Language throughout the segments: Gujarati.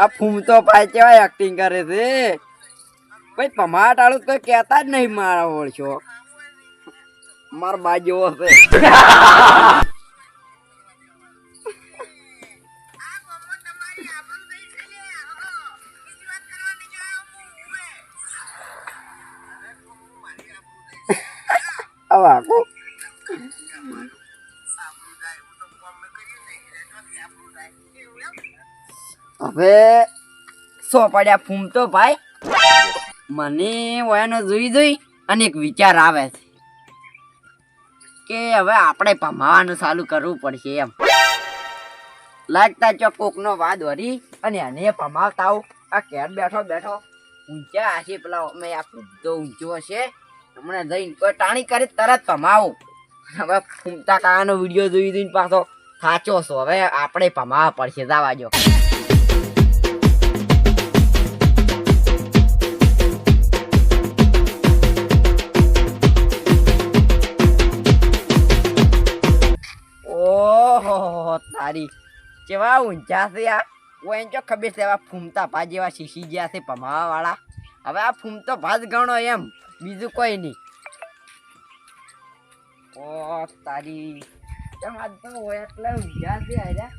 આ ફૂમતો ભાઈ કેવાય એક્ટિંગ કરે છે. ભાઈ તમારા આળું કોઈ કહેતા જ નહીં મારા ઓળશો માર બાજુ હશે. આવા હવે સો પડ્યા ફૂમતો ભાઈ. મને વયાનો જોઈ જોઈ અને એક વિચાર આવે છે કે હવે આપણે ભમાવાનું ચાલુ કરવું પડશે એમ. લાગતા ચો કોકનો વાદ વરી અને એને ભમાવતા આવું. આ ઘેર બેઠો બેઠો ઊંચા હશે પેલા અમે આ ફૂમતો ઊંચો હશે. હમણાં જઈને કોઈ ટાણી કરી તરત ભમાવું હવે ફૂમતા કાનો વીડિયો જોઈ જોઈને પાછો સાચો છો. હવે આપણે ભમાવા પડશે. જવા જો ઓહો તારી કેવા ઊંચા છે આ. એમ ચો ખબર છે એવા ફૂમતા ભા જેવા શીશી ગયા છે ભમાવા વાળા હવે આ ફૂમતો ભાજ ગણો એમ. બીજું કોઈ નહીં. ઓ તારી. આજ તો હોય એટલે ઊંચા છે આર્યા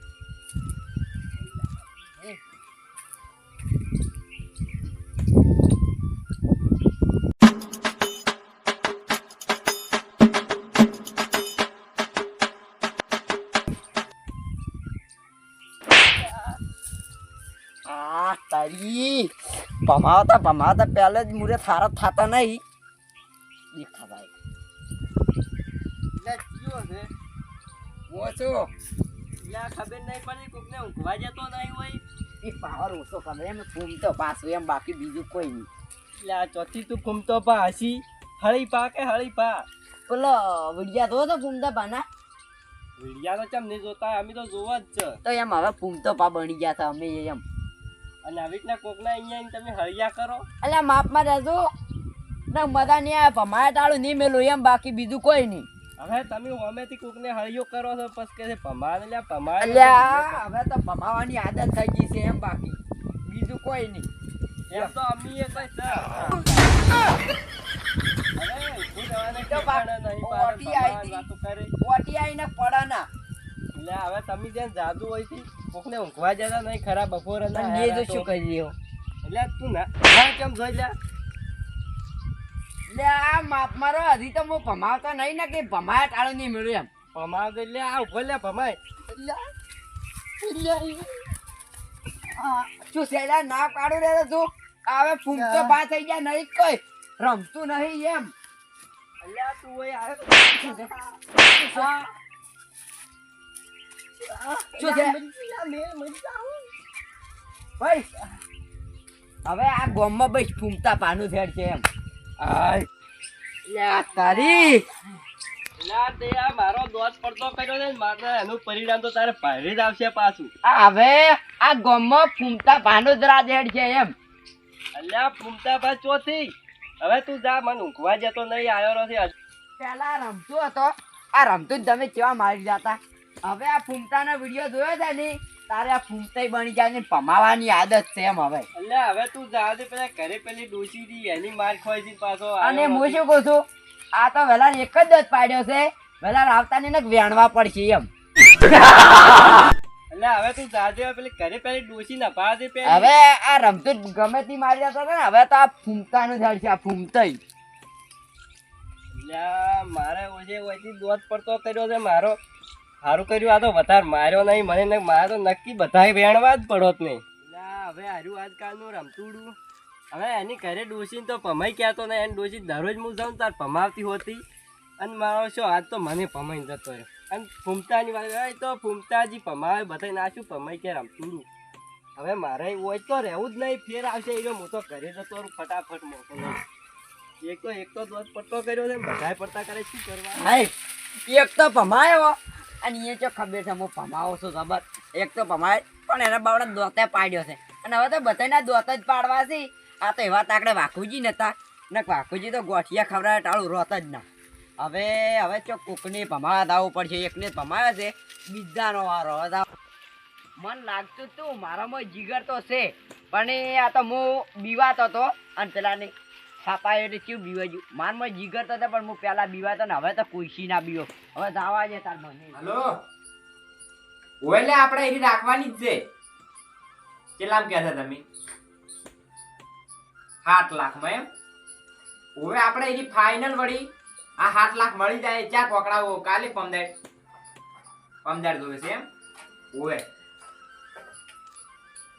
ભમાવતા ભમાવતા પહેલે જ મુરે થારા થતા નહીં. દેખા ભાઈ. હું છું. ખબર નહીં પડી કોકને ઊંઘવા જતો નહીં હોય. એ પાવર ઓછો ખબર એમ ફૂમતો પાછું એમ બાકી બીજું કોઈ નહીં. એટલે આ ચોથી તું ફૂમતો પા હસી. હળી પા કે હળી પા? પેલો વિડિયા તો તો ફૂમતા પાના વિડિયા તો ચમ નહીં જોતા અમે તો જોવા જ છે. તો એમ હવે ફૂમતો પા બની ગયા હતા અમે એમ. અને આવી રીતના કોકના અહીંયા તમે હળિયા કરો. એટલે માપમાં રહેજો. ના મજા નહીં આવે ભમાયા ટાળું નહીં મેલું એમ બાકી બીજું કોઈ નહીં. હવે તમે અમેથી કોકને હળિયો કરો છો પછી કે છે લ્યા અલ્યા હવે તો ભમાવાની આદત થઈ ગઈ છે એમ બાકી. બીજું કોઈ નહીં. એમ તો અમી એ કઈ અરે બા- નહીં પાડે, ઓટી આઈ. ઓટી આઈને પડે ના. એટલે હવે તમે જ્યાં જાદુ હોય છે કોકને ઊંઘવા જતા નહીં ખરા બપોર અને એ તો શું કરી રહ્યો એટલે તું ના કેમ જોઈ લે? લે આ માપ મારો હજી તો હું ભમાવતો નહીં ને કે ભમાયા ટાળો નહીં મળ્યું એમ. ભમાવતો એટલે આ ઊભો લે ભમાય. એટલે શું સેલા ના પાડું રે તું? હવે ફૂમતો બા થઈ ગયા નહીં કોઈ રમતું નહીં એમ. અલ્યા તું હોય આવે શું છે ભાઈ હવે આ ગોમમાં ભાઈ ફૂમતા પાનું થેડ છે એમ. તારી. મારો દોસ્ત પડતો કર્યો ને મારે એનું પરિણામ તો તારે ભારે જ આવશે પાછું. આ હવે આ ગોમમાં ફૂમતા પાનું જ રાજ છે એમ. અલ્યા ફૂમતા બા ચોથી. હવે તું જા મને ઊંઘવા જતો નહીં આવ્યો નથી પેલા રમતો હતો. આ રમતું જ તમે કેવા મારી જતા? હવે આ ફૂમતાનો વીડિયો જોયો છે ને તારે આ ફૂમતાઈ બની જાય ને પમાવાની આદત છે એમ હવે. એટલે હવે તું જા દે પેલા ઘરે પેલી ડોસી હતી એની માર ખવાય છે પાછો અને હું શું કહું છું આ તો વેલા એક જ દત પાડ્યો છે વેલા આવતા ને વેણવા પડશે એમ. એટલે હવે તું જા દે પેલી ઘરે પેલી ડોસી ના પા દે પેલી. હવે આ રમતું ગમે તે મારી જતો ને હવે તો આ ફૂમતાનું ઝાડ છે આ ફૂમતાઈ. મારે ઓછે ઓછી દોત પડતો કર્યો છે મારો. સારું કર્યું આ તો વધારે માર્યો નહીં. મને ને મારે તો નક્કી બધા વેણવા જ પડોત નહીં. હવે હાર્યું આજકાલનું રમતુડું. હવે એની ઘરે ડોસીને તો પમાઈ ક્યાતો નહીં. એને ડોસી દરરોજ હું જાઉં તાર પમાવતી હોતી. અને મારો શું આજ તો મને પમાઈ જતો રહ્યો. અને ફૂમતાની વાત હોય તો ફૂમતાજી પમાવે બધાય નાશું પમાઈ કે રમતુડું. હવે મારે હોય તો રહેવું જ નહીં ફેર આવશે. એ હું તો ઘરે જતો રહું ફટાફટ મોકલો. એક તો એક તો દોષ પડતો કર્યો છે ને બધાય પડતા કરે શું કરવા એક તો ભમાયો અને એ જો ખબર છે, હું ભમાવો છું, ખબર? એક તો ભમાય, પણ એના બાવડા દોતે પાડ્યો છે. અને હવે તો બધાના દોત જ પાડવા છે. આ તો એવા તાકડે વાકુજી નતા. ને વાકુજી તો ગોઠિયા ખવડાવે ટાળું રોત જ ના. હવે હવે ચો કોકને ભમાવા દાવું પડશે, એકને ભમાવે છે. બીજાનો વારો હવે તો મન લાગતું તું, મારામાં જીગર તો છે. પણ આ તો હું બીવાતો હતો અને પેલા ને છાપાયો એટલે કેવું બીવાજ્યું મારમાં જીગર તો પણ હું પેલા બીવાતો ને હવે તો કુશી ના બીવો. હવે દાવા છે તાર મને હલો? ઓલે આપણે એની રાખવાની જ છે. કેટલામ કહે છે તમે? સાત લાખમાં એમ? હવે આપણે એની ફાઇનલ વળી આ સાત લાખ મળી જાય ચાર પકડાવો કાલે પમદાર પમદાર જોવે છે એમ? ઓવે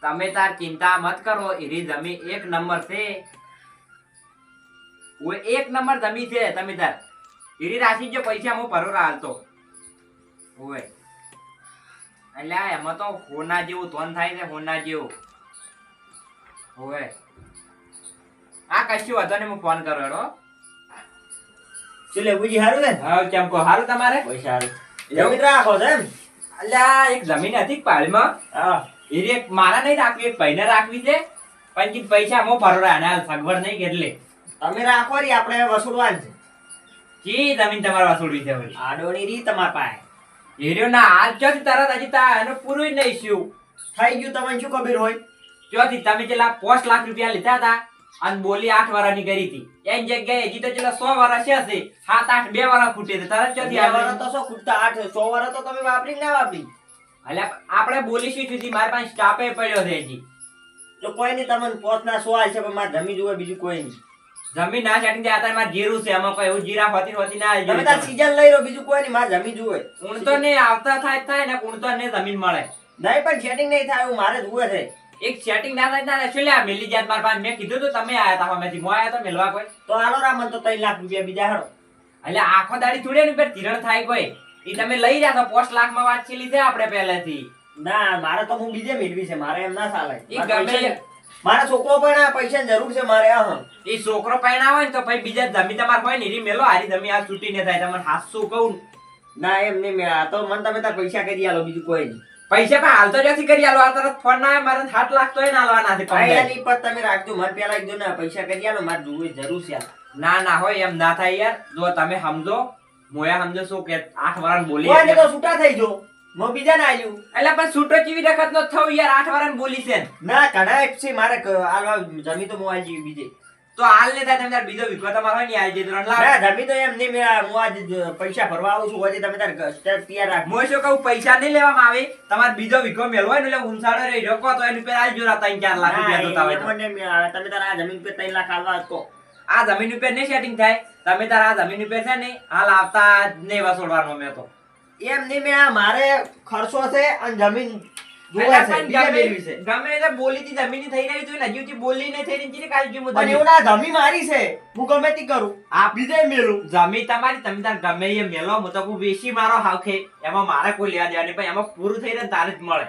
તમે તાર ચિંતા મત કરો, એની જમીન એક નંબર છે. એક નંબર ધમી છે તમે તાર એરી રાશિ જો પૈસા હું ભરો હાલતો. ઓવે એટલે એમાં તો હોના જેવું ધોન થાય છે હોના જેવું. ઓવે આ કશું વાંધો ને હું ફોન કરો એડો ચલે બુજી હારું ને? હા કેમ કહો? હારું તમારે? પૈસા હારું? જમીન રાખો છે એમ? અલ્યા એક જમીન હતી પાળમાં? હા. એ મારા નહીં રાખવી એક ભાઈને રાખવી છે. પણ પૈસા હું ભરો રહ્યા સગવડ નહીં કેટલે. તમે રાખો રી આપણે વસૂલવાન છે. જી જમીન તમારે વસૂલવી છે. ભાઈ આડોની રી તમાર પાસે. હીરો ના હાલ ચોથી તરત હજી તા એનું પૂરું જ નહીં શું થઈ ગયું તમે શું ખબર હોય? ચોથી તમે પેલા પોસ્ટ લાખ રૂપિયા લીધા હતા અને બોલી આઠ વાળાની કરી હતી. એની જગ્યાએ હજી તો પેલા સો વાળા છે. હશે સાત આઠ બે વાળા ખૂટે છે. તરત ચોથી આ આવી? તો શું ખૂટતા? આઠ સો વરસ તો તમે વાપરી ના વાપરી? એટલે આપણે બોલી શું સુધી મારી પાસે સ્ટાફે પડ્યો છે હજી. તો કોઈ નહીં તમને પોતના સો આવશે પણ મારે જમી જોવે બીજું કોઈ નહીં. જમીન ના સેટિંગ જાય અત્યારે મારે જીરું છે એમાં કોઈ એવું જીરા હોતી હોતી ના આવી તમે તાર સીઝન લઈ રહ્યો બીજું કોઈ નહીં મારે જમી જોવે. ઊણતો ને આવતા થાય થાય ને ઊણતો ને જમીન મળે. નહીં પણ સેટિંગ નહીં થાય એવું મારે જુએ છે. એક સેટિંગ ના થાય તારે શું લ્યા મેલી જાત મારા પાસે મેં કીધું તો તમે આયા તા હમેથી આયા તો મેલવા કોઈ? તો હાલો રા તો ત્રણ લાખ રૂપિયા બીજા હારો એટલે આખો દાડી છોડે ને પર તિરણ થાય કોઈ. એ તમે લઈ રહ્યા તો પોસ્ટ લાખમાં વાત છે આપણે પહેલેથી. ના મારે તો હું બીજે મેળવી છે મારે એમ ના ચાલે. એ ગમે મારા છોકરો પણ આ પૈસાની જરૂર છે મારે આ એ છોકરો પણ આવે ને તો પછી બીજા જમી તમારે હોય ને એ મેલો હારી જમી આ છૂટી ને થાય. તમને હાસું કહું ના? એમ નહીં મેં. આ તો મને તમે તાર પૈસા કરી આલો બીજું કોઈ નહીં. પૈસા પણ હાલ તો જ્યાંથી કરી આલો. આ તરત ફોન ના મારે હાથ લાગતો હોય ને નાલવાના છે પંદર. નહીં પણ તમે રાખજો. મને પેલા કીધું ને પૈસા કરી આલો મારે જોવું જરૂર છે ના ના હોય એમ ના થાય યાર. જો તમે સમજો મોયા સમજો શું કે આઠ વાળા બોલી તો છૂટા થઈ જો હું બીજા ના આલ્યું. પણ છૂટો ચીવી રખત નો થયું યાર? આઠ વાળા બોલી છે ના એક છે મારે આ જમી તો મોબાઈલ જેવી બીજે. તો હાલ ને તમે તાર બીજો વિકો તમારો ની જે ત્રણ લાખ. ના જમી તો એમ નહીં મેં હું આજ પૈસા ભરવા આવું છું આજે તમે તાર સ્ટેપ તૈયાર રાખ મો શું કહું પૈસા નહીં લેવામાં આવે. તમારે બીજો વિકો મેળવો ને એટલે ઉંસાડો રહી રોકો તો એની પર આજ જોરા ત્રણ ચાર લાખ રૂપિયા તો. એમ તમે તાર આ જમીન પર ત્રણ લાખ આલવા તો આ જમીન ઉપર નહીં સેટિંગ થાય. તમે તાર આ જમીન ઉપર છે ને હાલ આવતા જ નહીં વસોડવાનો મેં તો. એમ નહીં મેં મારે ખર્ચો છે અને જમીન જોવે એટલે છે પણ બીજે ગમે મેળવી છે. ગમે તે બોલી થી જમીન થઈ રહી તો હજી સુધી બોલી નહીં થઈ રહી ચીની કાઢી પણ એવું ના જમી મારી છે હું ગમે તે કરું. આ બીજે મેલું જમી તમારી તમે તાર ગમે એ મેલો હું તો કહું વેચી મારો હાવખે. એમાં મારે કોઈ લેવા દેવા નહીં એમાં પૂરું થઈ રહે તારે જ મળે.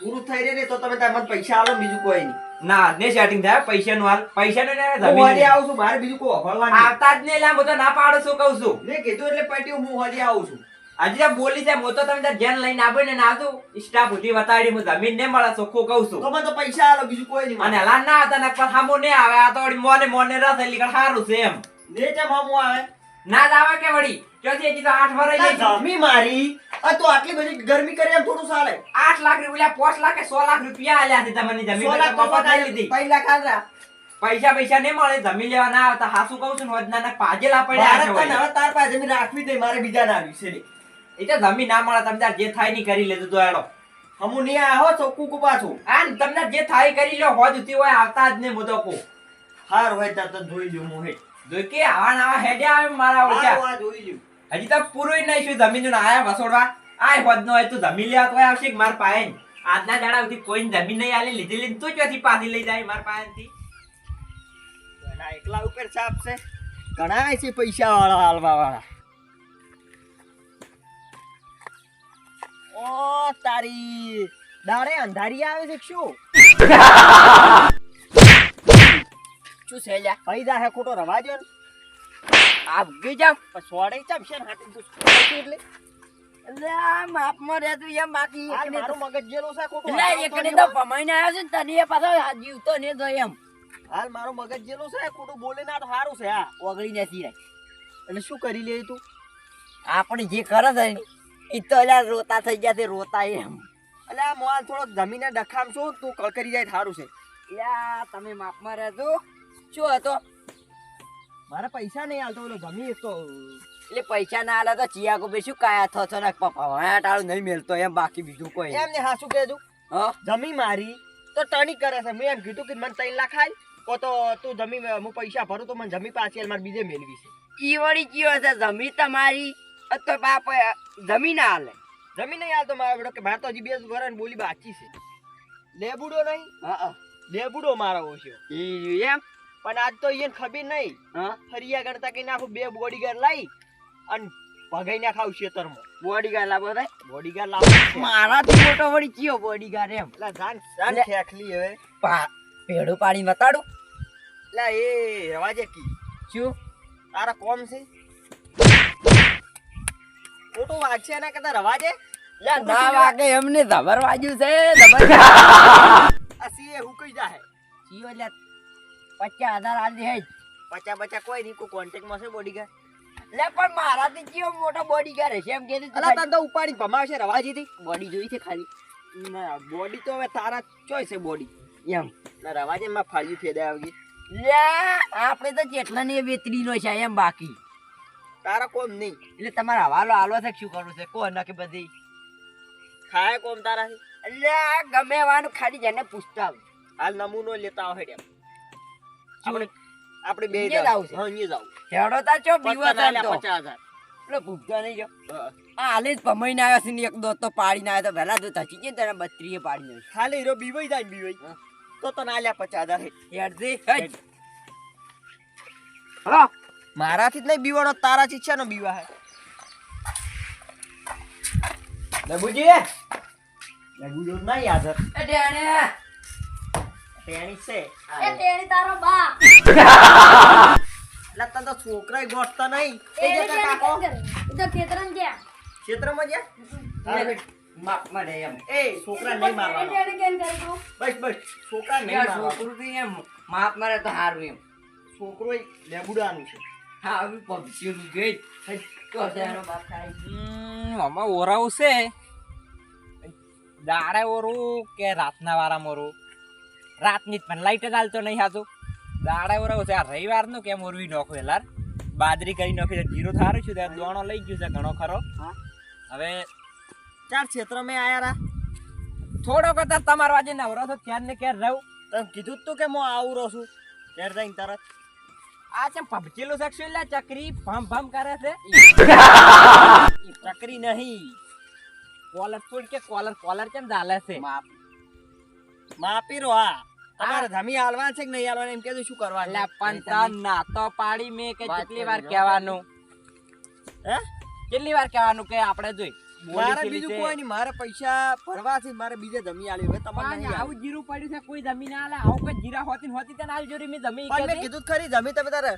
પૂરું થઈ રહે તો તમે તાર પૈસા આલો બીજું કોઈ નહીં. ના ને સેટિંગ થાય પૈસાનું હાલ. પૈસા નું હું હજી આવું છું મારે બીજું કોઈ આવતા જ નહીં લા હું તો ના પાડો છું કહું છું? મેં કીધું એટલે પટ્યું હું હજી આવું છું. હજી તો બોલી છે હું તો તમે તાર જેન લઈને આપો ને ના આવતું સ્ટાફ ઉઠી વતાડી હું જમીન ને મળે ચોખ્ખું કહું છું. તો મને તો પૈસા આલો બીજું કોઈ નહીં અને હલા ના હતા ને પણ હામો ને આવે. આ તો વળી મોને મોને રસ એટલે કે સારું છે એમ. ને ચમ હમું આવે. ના જ કે વળી? ચોથી હજી તો આઠ વરસ ના, જમી મારી. આ તો આટલી બધી ગરમી કરી એમ થોડું ચાલે. આઠ લાખ રૂપિયા પાંચ લાખ કે સો લાખ રૂપિયા આલ્યા છે તમને જમીન મફત લાખ પૈસા પૈસા નહીં મળે જમીન લેવા ના આવતા. હાસુ કહું છું હોજના ના પાજેલા પડ્યા છે હવે તાર પાસે જમીન રાખવી જ નહીં, મારે બીજા ના આવી છે. એ તો જમીન ના મળે તમે જે થાયની કરી લેજો તો એડો હમુ નહીં આ હો ચોખ્ખું કુ પાછું આ તમને જે થાય કરી લો હોજ ઉતી હોય આવતા જ ને હું કો. હાર હોય તાર તો જોઈ લ્યો હું. જો કે આવા નવા હેડે આવે મારા ઓછા જોઈ લ્યો. હજી તો પૂરું નહીં શું જમીનનું આયા વસોડવા. આય હોદ નો હોય તું જમી લેવા તો આવશે માર પાસે આજના દાડા સુધી કોઈ જમીન નહીં આલી લીધી લીધી તું ક્યાંથી પાછી લઈ જાય માર પાસેથી એકલા ઉપર છાપ છે. ઘણા છે પૈસા વાળા હાલવા વાળા ઓ તારી દાડે અંધારી આવે છે શું? શું છે લ્યા? પૈદા હે ખોટો રવા દ્યો ને. આ ગઈ જાવ પણ સોડે ચમ છે ને તું? એટલે આ માપમાં રહેતું એમ બાકી એકને તો- મગજ જેલો છે ખોટો. એટલે એકને તો પમાઈને આવ્યો છે ને તને એ પાછો જીવતો ને જો એમ. હાલ મારું મગજ જેલો છે ખોટું બોલે ના તો સારું છે હા. ઓગળી નથી રહી એટલે શું કરી લે તું? આપણે જે કરે છે ને એ તો અલ્યા રોતા થઈ ગયા છે રોતા એમ. આ મોલ થોડો જમીને ડખામ છું તું કકરી જાય થારું છે. યા તમે માપમાં રહેજો. શું હતો મારે પૈસા નહીં હાલતો ઓલો જમી તો. એટલે પૈસા ના હાલે તો ચિયા કો શું કાયા થો છો ને પપ્પા વાયા ટાળું નહીં મેલતો એમ બાકી બીજું કોઈ એમ એમને હા શું કહેજો હા? જમી મારી તો ટણી કરે છે. મેં એમ કીધું કે મને ત્રણ લાખ આલ કો તો તું જમી હું પૈસા ભરું તો મને જમી પાછી મારે બીજે મેળવી છે. ઈ વળી કયો છે જમી તમારી? તો બાપ જમીન આલે જમીન નહીં હાલતો મારો બેટો કે મારે તો હજી બે વર્ષ બોલી બાકી છે. લેબુડો નહીં? હા લેબુડો મારો ઓછો. એમ? પણ આજ તો એને ખબર નહીં. હા? ફરિયા કરતા કે નાખું બે બોડીગાર્ડ લાવી અને ભગાઈ નાખાવ ખેતરમાં બોડીગાર્ડ લાવો થાય બોડીગાર્ડ મારા તો મોટો વળી કયો બોડીગાર્ડ એમ? એટલે જાન જાન ખેખલી હવે. પા પેડું પાડી બતાડું એટલે એ રવાજે કી. શું? તારા કોમ છે? ખોટું વાગશે એના કરતા રવા લે ના વાગે એમને ધબર વાજ્યું છે ધબર આ સીએ હુકઈ જાહે. સીઓ લે પચાસ હજાર આલ દે. પચા બચા કોઈ નહીં કોઈ કોન્ટેક્ટમાં છે બોડીગાર્ડ લે પણ મારાથી ચિયો મોટો બોડીગાર્ડ હશે એમ કે અલા તને તો ઉપાડી ભમાવશે રવાજીથી. બોડી જોઈ છે ખાલી. ના બોડી તો હવે તારા ચોઈસ છે બોડી એમ. ના રવાજે માં ફાળ્યું ફેદા આવી લે આપણે તો જેટલા ને વેતરી નો છે એમ બાકી. તારા કોમ નહીં. એટલે તમારા હવાલો આલો છે શું કરવું છે? કોણ કે બધી? ખાય કોમ તારા એટલે ગમે વાનું ખાલી જેને પૂછતા આવું. હાલ નમૂનો લેતા આવે હેડે. આપણે આપણે બે જ આવું? હા અહીંયા જાવ હેડો તા ચો બીવા તા. તો પચાસ હજાર. એટલે ભૂખતા નહીં જો. આ હાલે જ ભમાઈને આવ્યો છે ને એક દોત તો પાડીને આવ્યો તો વહેલા તો થચી ગયો તને બત્રીએ પાડી નાખ્યો. ખાલી હીરો બીવાઈ જાય બીવાઈ. તો તને આલ્યા પચાસ હજાર હેડ. હેડ. દે, હેડ. હા મારાથી જ નહીં બીવાનો તારાથી છે નો બીવા હે. લગુજી લબુજો ના યાદ એ ડેણે. ટેણી છે. એ ટેણી તારો બા એટલે તો છોકરાય ગોઠતા નહીં. એ જે કાકો તો ખેતરન ગયા. ક્ષેત્રમાં જ્યાં લે, માપમાં રે એમ. એ છોકરા નહીં મારવાનો. તેણી કેમ કરી તું? બસ બસ. છોકરા નહીં મારવાનો. છોકરું એમ માપ મારે તો હારું એમ. છોકરો એ લેબુડાનું છે. આવી તો. આમાં ઓરાવું છે. દાડે ઓરું કે રાતના વાળા ઓરું? રાતની જ પણ લાઈટ જ હાલતો નહીં હાતું દાડે ઓરાવું છે. આ રવિવારનું કેમ ઓરવી નાખો એલાર? બાજરી કરી નાખી જીરો થારું છું. ત્યાં દોણો લઈ ગયું છે ઘણો ખરો. હવે ચાર ક્ષેત્ર મેં આયા રા. થોડો કદાચ તમારો આજે નવરો છો. ક્યાર ને ક્યારે રહું? તમે કીધું તું કે હું આવરો છું. ત્યારે જઈને તરત. આ છે પબચેલું શકશું એટલે ચકરી ભમ ભમ કરે છે? ચકરી નહીં. કોલર ફૂડ કે કોલર કોલર કેમ ચાલે છે? માપ રો હા. તમારે જમી હાલવા છે કે નહીં હાલવા એમ કેજો શું કરવા એટલે પણ તન ના તો પાડી મેં કે કેટલી વાર કહેવાનું? હે? કેટલી વાર કહેવાનું કે આપણે જોઈ? મારે બીજું કોઈ નહીં મારે પૈસા ભરવા છે મારે બીજે જમી આલી. હવે તમારે. આવું જીરું પડ્યું છે કોઈ જમીન ના આલે. આવું કોઈ જીરા હોતી હોતી તને આલ જોરી મેં જમી પણ મેં કીધું ખરી જમી તમે તારે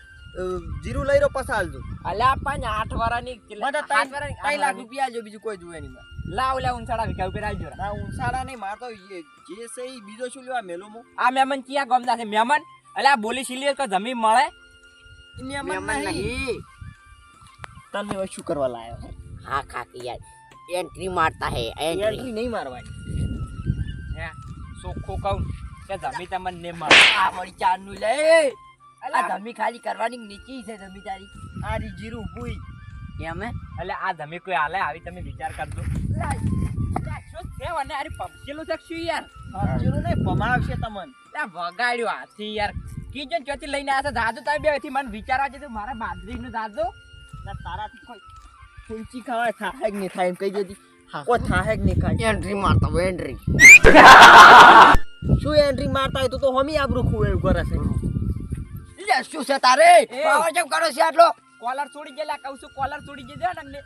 જીરું લઈ રહ્યો પછી હાલજો અલ્યા પાંચ આઠ વાળાની મને ત્રણ લાખ રૂપિયા આલજો બીજું કોઈ જોવે નહીં. લાવ લે ઉંચાડા વિકા ઉપર આવજો ના ઊંસાડા નહીં મારે તો જે છે એ બીજો શું લેવા મેલો મો આ મેમન ક્યાં ગમતા છે? મહેમાન અલ્યા બોલી સિલિયર કે જમીન મળે? મેમન નહીં. તને હવે શું કરવા લાયો હા કાકી યાર. એન્ટ્રી મારતા હે એન્ટ્રી નહીં મારવાની. હે? ચોખ્ખું કહું કે ધમી તમને ને મળે આ વળી ચારનું લે. આ ધમી ખાલી કરવાની નીચી છે ધમી તારી? આ રી જીરું ભૂઈ. એમ એટલે આ ધમી કોઈ હાલે? આવી તમે વિચાર કરજો. અને અરે પબકેલું છે શું યાર. જીરું નહીં પમાવશે તમને. લા, વગાડ્યો હાથી યાર. કીજન ચોથી લઈને આવ્યા છે. દાદુ તમે બે મને વિચારવા જતું મારા બાજરીનું દાદુ. તારાથી કોઈ કુલચી ખાવા થાય નહીં થાય એમ કહી દેતી કોઈ થાય નહીં ખાય. એન્ટ્રી મારતા હોય એન્ટ્રી શું એન્ટ્રી મારતા હોય તો તો હમી આબરું ખુવે એવું કરે છે. શું છે તારે? એ. પાવર જેમ કરો છે આટલો? કોલર છોડી ગયેલા કહું છું કોલર છોડી ગયેલા તમને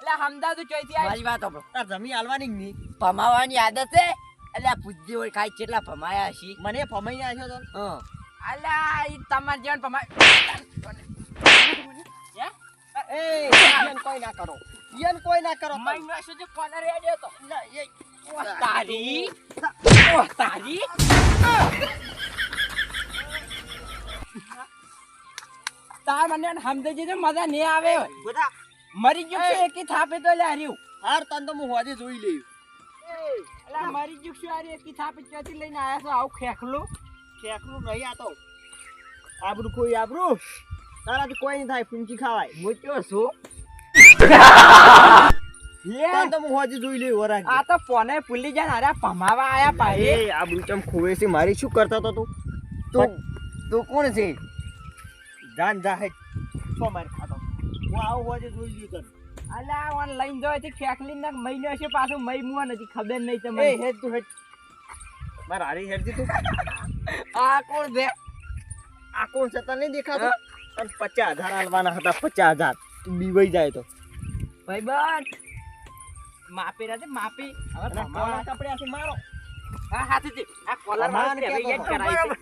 એટલે હમદાદુ ચોથી આવી મારી વાત સાંભળો. તાર જમી હાલવાની નહીં? ભમાવાની આદત છે? એટલે પૂજ્ય હોય ખાઈ કેટલા ભમાયા હશી મને ફમાઈને આવ્યો તો. હા. અલા ઈ તમાર જેવન હે એ કોઈ ના કરો. ઈયન કોઈ ના કરો. કોલર તો? ઓહ, તારી? ઓહ, તારી? તાર મને સમજે છે મજા નહીં આવે. બધા. મરી ગયો છે એકી થાપે તો લે હર્યું. હાર તન તો હું હોજે જોઈ લેયું અલા મરી ગયો આ રે કી થાપી ક્યાંથી લઈને આયા છો આવું ખેખલું? ખેકલું નહીં આ તો. આબરું કોઈ આબરું? તારાથી કોઈ નહીં થાય ફૂંચી ખાવાય. હું છું. તાર તો હું હોજી જોઈ લઈ વરાગ આ તો પોને ભૂલી જાય અરે ભમાવા આયા પાહે આ આબરું ચમ ખોવે છે મારી શું કરતો તો? તું તું તું કોણ છે? જાન જા હે. મારી ખાતો. હું આવું હોજી જોઈ લઈ તને. અલા ઓન લઈને જાય છે ખેખલી ને મહિનો છે પાછું મઈ મુવા નથી ખબર નહીં એ તમને હેડ તું હેડ. માર હારી હેડજી તું. આ કોણ છે? આ કોણ છે? તને દેખાતો? તને પચાસ હજાર આલવાના હતા પચાસ હજાર. બીવાઈ જાય તો. ભાઈ બન. માપી રાતે માપી. હવે અને મારો. હા હાથી થી આ કોલર ભમાવાને માં ક્યાં હવે યાદ કહો? કરાય છે.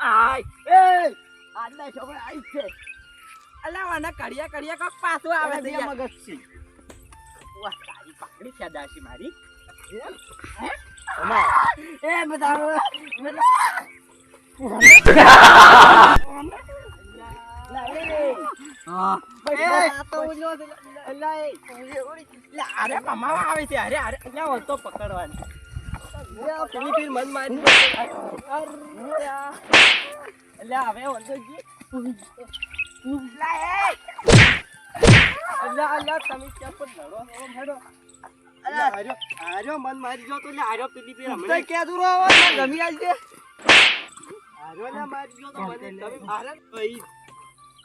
આય એ આજના છોકરો આઈ છે. અલા વાના કડિયા કડિયા કોક પાછું આવે છે યાર. મગજ છે વાહ તારી પાકડી છે દાસી મારી એ બતાવો હા આવે છે અરે અરે લે ઓલ તો પકડવાની મન મારી એટલે હવે ઓલ તો જી લે એ અલ્લા અલ્લા તમે મન મારી જો તો લે આર્યો પેલી પેલી હમણાં ક્યાં દૂર આવો ગમી આલ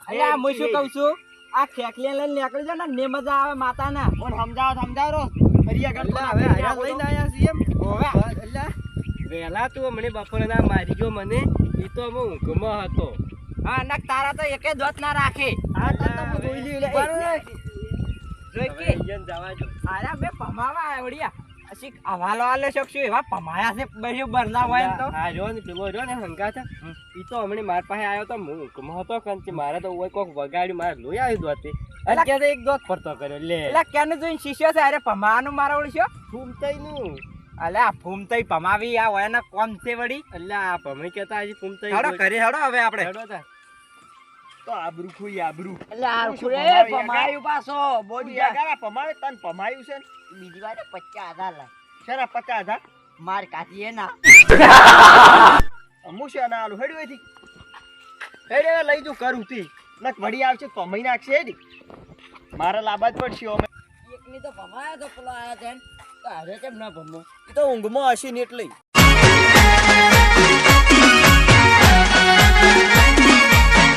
અલ્યા હું શું કહું છું? આ ખેકલી લઈને નીકળી ને ને મજા આવે માતાના. પણ સમજાવો સમજાવો. ફરી આગળ હવે લઈને છીએ ઓવે અલ્લા તું મને બપોરે ના મારી ગયો મને. એ તો હું ઊંઘમાં હતો. હા ના તારા તો એકે દોત ના રાખે. આ તો જોઈ લે. જોઈ કે જવા જો આરા બે પમાવા આવડિયા અશી હવાલો આલે શકશું એવા પમાયા છે બધું બરલા હોય તો. આ જો ને પેલો રહ્યો ને હંગાતા ઈ તો હમણે માર પાસે આવ્યો તો હું હતો કંચી મારે તો ઓય કોક વગાડ્યું મારે લોહી આવી દોતે અત્યારે એક દોત પડતો કર્યો લે. એટલે કેને જોઈને શીશ્યો છે? અરે પમાવાનું મારા ઓળશ્યો ફૂમતાઈ નું અલે આ ફૂમતાઈ પમાવી આ હોય ને કોમ છે વળી. એટલે આ પમણી કેતા હજી ફૂમતાઈ હેડો કરી હેડો હવે આપણે. હેડો તા. તો આબરૂ ખોઈ આબરૂ. એટલે આરખું રે પમાયું. પાછો બોડી યાર પમાવે તન પમાયું છે બીજી વાર પચાસ હજાર લાય. શેના પચાસ હજાર? માર કાઢી એ ના. અમુ છે ના આલુ? હેડ્યું એથી હેડે લઈ જો કરું તી. નક વડી આવશે પમાઈ નાખશે હેડી. મારે લાંબા જ પડશે અમે. એકની તો ભમાયા તો પેલો આયા છે. તો હવે કેમ ના ભમો? એ તો ઊંઘમાં હશે ને એટલે.